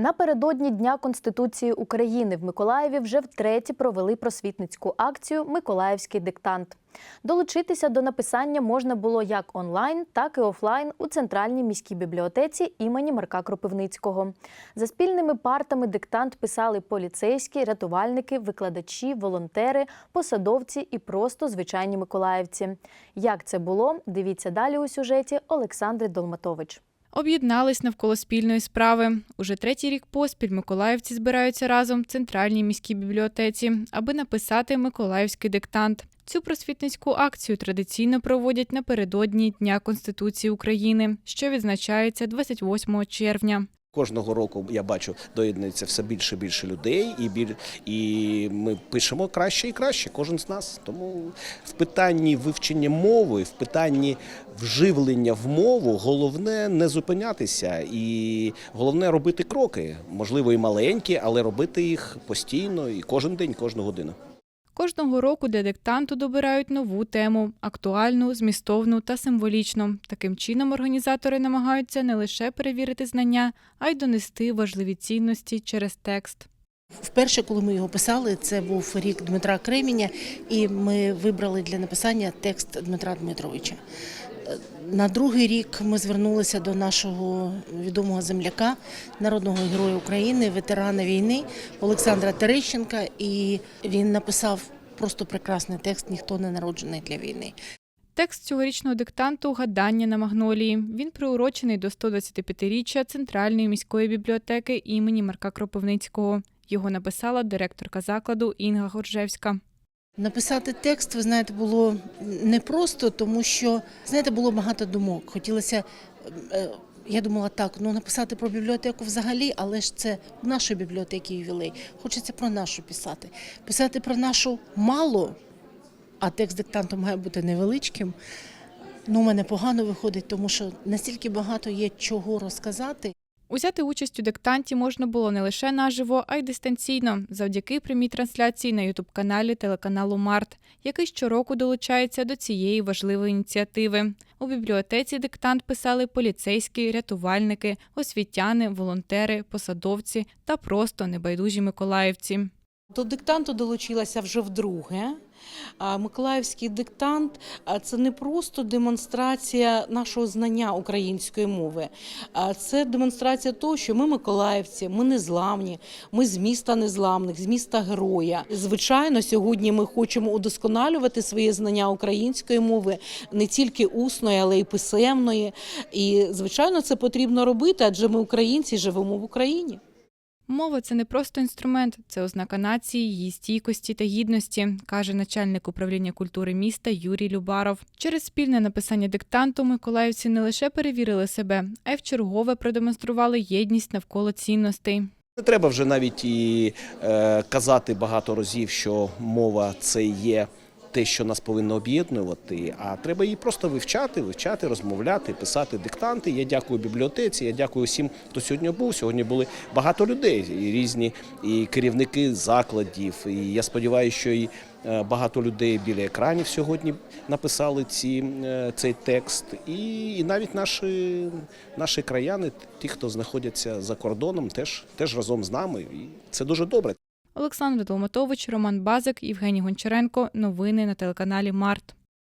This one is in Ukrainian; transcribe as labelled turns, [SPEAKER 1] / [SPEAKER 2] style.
[SPEAKER 1] Напередодні Дня Конституції України в Миколаєві вже втретє провели просвітницьку акцію Миколаївський диктант. Долучитися до написання можна було як онлайн, так і офлайн у центральній міській бібліотеці імені Марка Кропивницького. За спільними партами диктант писали поліцейські, рятувальники, викладачі, волонтери, посадовці і просто звичайні миколаївці. Як це було? Дивіться далі у сюжеті Олександри Долматович.
[SPEAKER 2] Об'єднались навколо спільної справи. Уже третій рік поспіль миколаївці збираються разом в центральній міській бібліотеці, аби написати миколаївський диктант. Цю просвітницьку акцію традиційно проводять напередодні Дня Конституції України, що відзначається 28 червня.
[SPEAKER 3] Кожного року я бачу, доєднується все більше і більше людей, і біль і ми пишемо краще і краще. Кожен з нас. Тому в питанні вивчення мови, в питанні вживлення в мову, головне не зупинятися, і головне робити кроки, можливо, і маленькі, але робити їх постійно і кожен день, кожну годину.
[SPEAKER 2] Кожного року для диктанту добирають нову тему актуальну, змістовну та символічну. Таким чином організатори намагаються не лише перевірити знання, а й донести важливі цінності через текст.
[SPEAKER 4] Вперше, коли ми його писали, це був рік Дмитра Креміня, і ми вибрали для написання текст Дмитра Дмитровича. На другий рік ми звернулися до нашого відомого земляка, народного героя України, ветерана війни Олександра Терещенка, і він написав просто прекрасний текст Ніхто не народжений для війни.
[SPEAKER 2] Текст цьогорічного диктанту Гадання на магнолії. Він приурочений до 125-річчя Центральної міської бібліотеки імені Марка Кропивницького. Його написала директорка закладу Інга Горжевська.
[SPEAKER 4] Написати текст, ви знаєте, було непросто, тому що знаєте, було багато думок. Хотілося, е, я думала, так, ну написати про бібліотеку взагалі, але ж це в нашій бібліотеці ювілей. Хочеться про нашу писати. Писати про нашу мало, а текст диктанту має бути невеличким. Ну, у мене погано виходить, тому що настільки багато є чого розказати.
[SPEAKER 2] Узяти участь у диктанті можна було не лише наживо, а й дистанційно, завдяки прямій трансляції на ютуб-каналі телеканалу Март, який щороку долучається до цієї важливої ініціативи. У бібліотеці диктант писали поліцейські, рятувальники, освітяни, волонтери, посадовці та просто небайдужі миколаївці.
[SPEAKER 5] До диктанту долучилася вже вдруге. Миколаївський диктант це не просто демонстрація нашого знання української мови, а це демонстрація того, що ми миколаївці, ми незламні, ми з міста незламних, з міста героя. Звичайно, сьогодні ми хочемо удосконалювати своє знання української мови не тільки усної, але й писемної. І звичайно, це потрібно робити, адже ми українці живемо в Україні.
[SPEAKER 2] Мова це не просто інструмент, це ознака нації, її стійкості та гідності, каже начальник управління культури міста Юрій Любаров. Через спільне написання диктанту миколаївці не лише перевірили себе, а й вчергове продемонстрували єдність навколо цінностей.
[SPEAKER 3] Не треба вже навіть і е, казати багато разів, що мова це є те, що нас повинно об'єднувати, а треба її просто вивчати, вивчати, розмовляти, писати диктанти. Я дякую бібліотеці, я дякую всім, хто сьогодні був. Сьогодні були багато людей, і різні і керівники закладів. І я сподіваюся, що і е, багато людей біля екранів сьогодні написали ці, е, цей текст. І, і навіть наші, наші краяни, ті, хто знаходяться за кордоном, теж, теж разом з нами. І це дуже добре.
[SPEAKER 2] Олександр Долматович, Роман Базик, Євгеній Гончаренко. Новини на телеканалі Март.